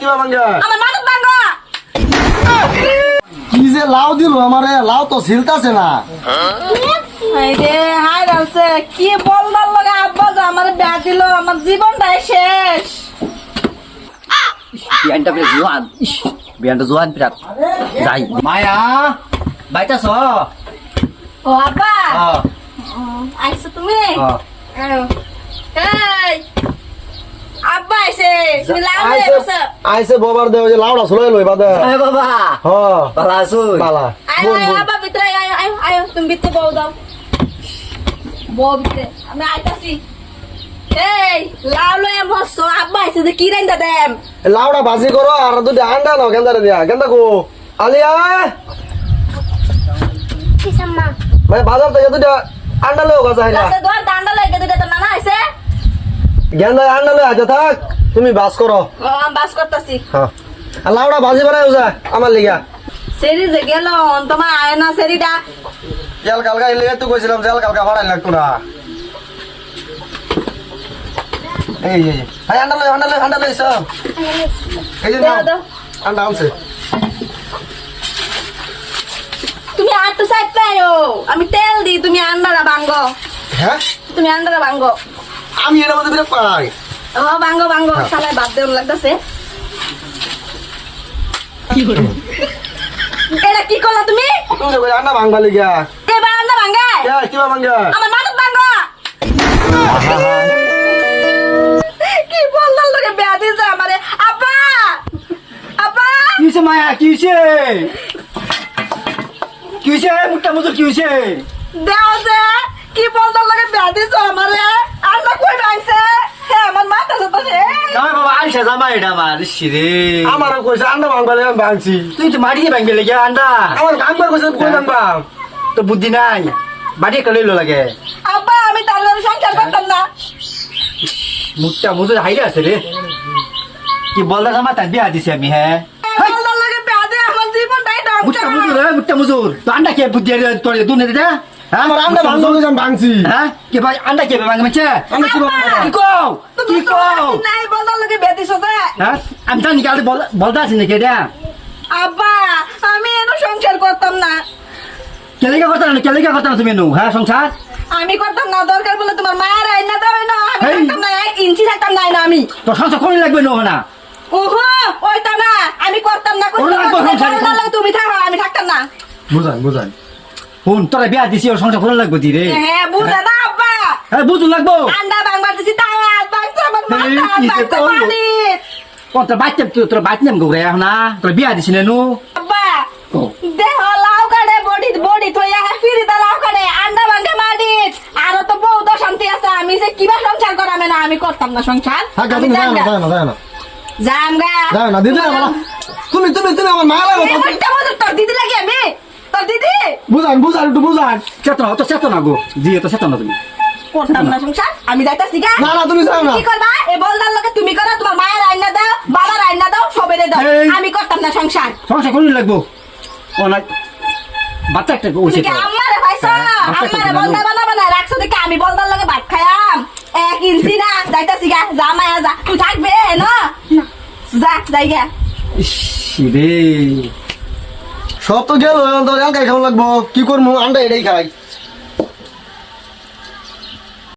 কিবা ভাঙ্গা আমার মাদক ভাঙ্গো কি যে লাউ দিল আমারে লাউ তো ছিলতাছে না। হাই হাই রালছে কি বলদার লগে আব্বা যে আমার ব্যাগ দিল আমার জীবনটাই শেষ। বিয়ানটা বেশ জোয়ান। ইস, বিয়ানটা জোয়ান বিরাট যাই। মায়া বাইতাছ? ও আব্বা তুমি? আব্বা আইছে। আইসে বাবার দেও যে লাউডা ছড়াই লই বাদে এ বাবা। হ। ভিতরে তুমি ভিতরে বউ দাও। বউ ভিতরে। আমি আইতাছি। এই লাউ লয়ে বসো আব্বা আইছে যে কি রাইন্দা দেম? লাউডা ভাজি করো আর দুটা আন্ডা নাও গেন্দারে দিয়া। গেন্দা কো। আলিয়া কিসাম্মা। মানে বাজার থেকে দুটা আন্ডা লও তো আইছে। গেন্দা আন্ডা লই আইতে থাক। তুমি বাস করো। আমি বাস করতাছি। হ্যাঁ। লাউডা ভাজি বানাই যা আমার লিগা। সেরি যে গেল তোমার আয় না সেরিটা। জেল কালকা এলে তো কইছিলাম জেল কালকা ভাড়াই লাগতো না। এই এই এই। আন্ডা লই আন্ডা লই আন্ডা লই সব। এই যে দাও, নাও। আন্ডা আনছে। তুমি আর তো সাইড পাইও আমি তেল দি তুমি আন্ডারা ভাঙ্গো। হ্যাঁ? তুমি আন্ডারা ভাঙ্গো। আমি এর মধ্যে বিরাট পাই ও ভাঙ্গো ভাঙ্গো সালাই বাদ দেওয়া লাগতেছে। এটা কি করলা তুমি? তুমি তো কই আন্ডা ভাঙবা লিগা। এবার আন্ডা ভাঙ্গায় কে কিবা ভাঙা আমার মাদক ভাঙ্গো। কি বললাম লোকে বেয়া দিয়েছে আমারে। আপা! আপা! কিছে মায়া? কিছে কিছে মুখটা মুজুর কিছে দেও যে কি বলতাম লোকে বেয়া দিয়েছে আমারে। আন্ডা কই ভাঙছে? আইসা জামাই এটা আমার শিরে আমার কইছে আন্ডা ভাঙবা লিগা আমি ভাঙছি। তুই তো মাটি ভাঙ্গে লেগে আন্ডা। আমার ভাঙবার কইছে কই ভাঙবা তো বুদ্ধি নাই? বাড়ি একটা লইলো লাগে। আব্বা আমি তার লগে সংসার করতাম না। মুখটা মুজুর হাইরে আছে রে। কি বলদা জামা তার বিয়া দিছি আমি হ্যাঁ? ধ্বংস মুজুর হ্যাঁ মুজুর। তো আন্ডা কে বুদ্ধি তোর দুনে দে? হ্যাঁ আমার আন্ডা আমি ভাঙছি। হ্যাঁ? কে ভাই আন্ডা কে ভাঙে মাছে? আন্ডা কি ভাঙবা কি কও? কি কও? নাই বলতাম লোকে বেয়া দিছ হ্যাঁ? আমি জানি কাল বলদা আছি নাকি এটা। আব্বা আমি এনো সংসার করতাম না। কেলেকা না কেলেকা তুমি নু হ্যাঁ সংসার? আমি করতাম না দরকার বলে তোমার মায়ের আইনা দাও না আমি। না এক ইঞ্চি থাকতাম না না আমি। তোর সংসার কোন লাগবে নো না? ওহো ওইটা না আমি করতাম না করতাম তুমি থাকো আমি থাকতাম না। বুঝান বুঝান হুন তোরা বিয়া দিছি ওর সংসার কোন লাগবে দি রে। হ্যাঁ বুঝে না আব্বা। হ্যাঁ বুঝু লাগবো। আন্ডা ভাঙবার দিছি তাওয়াত ভাঙছে আমার হেই, মাথা কি যে ভাঙছে করল? পানি কোন তোর বাচ্চা তোর বাচ্চা নাম গৌরে না তোর বিয়া দিছি না নু। আব্বা ও। দেহ লাউ কাটে বডি বডি থইয়া হ্যাঁ ফিরি দা লাউ কাটে আন্ডা ভাঙে মাটি আরও তো বহুত শান্তি আছে আমি যে কিবা সংসার করামে না আমি করতাম না সংসার। হ্যাঁ আমি তুমি না জানগা। না যায় না। জামগা না দিদি না তুমি তুমি তুমি আমার মা লাগো এই বইটা মজুর তোর দিদি লাগে আমি তোর দিদি বুঝান বুঝান একটু বুঝান। চেতনা তো চেতনা গো। দিয়ে তো চেতনা তুমি। করতাম না সংসার আমি যাইতাছি গা। না না তুমি যাও না। কি করবা? এ বলদার লোকে তুমি করো তোমার মায়ের আইনা দাও বাবার আইনা দাও সবেরে দাও। আমি করতাম না সংসার। সংসার কোন লাগবো? ও না বাচ্চা একটা ওইছে তুমি কি আমারে পাইছো? বাচ্চা আমারে একটা বলদা বানা বানা রাখছো দেখে আমি বলদার লোকে ভাত খায়াম এক ইঞ্চি না যাইতাছি গা যা মায়া যা। তুই থাকবে না? যা যাই গা। রে সব তো গেল এখন তো এলকাই খাওয়া লাগবো। কি করব? আন্ডা এটাই খাই।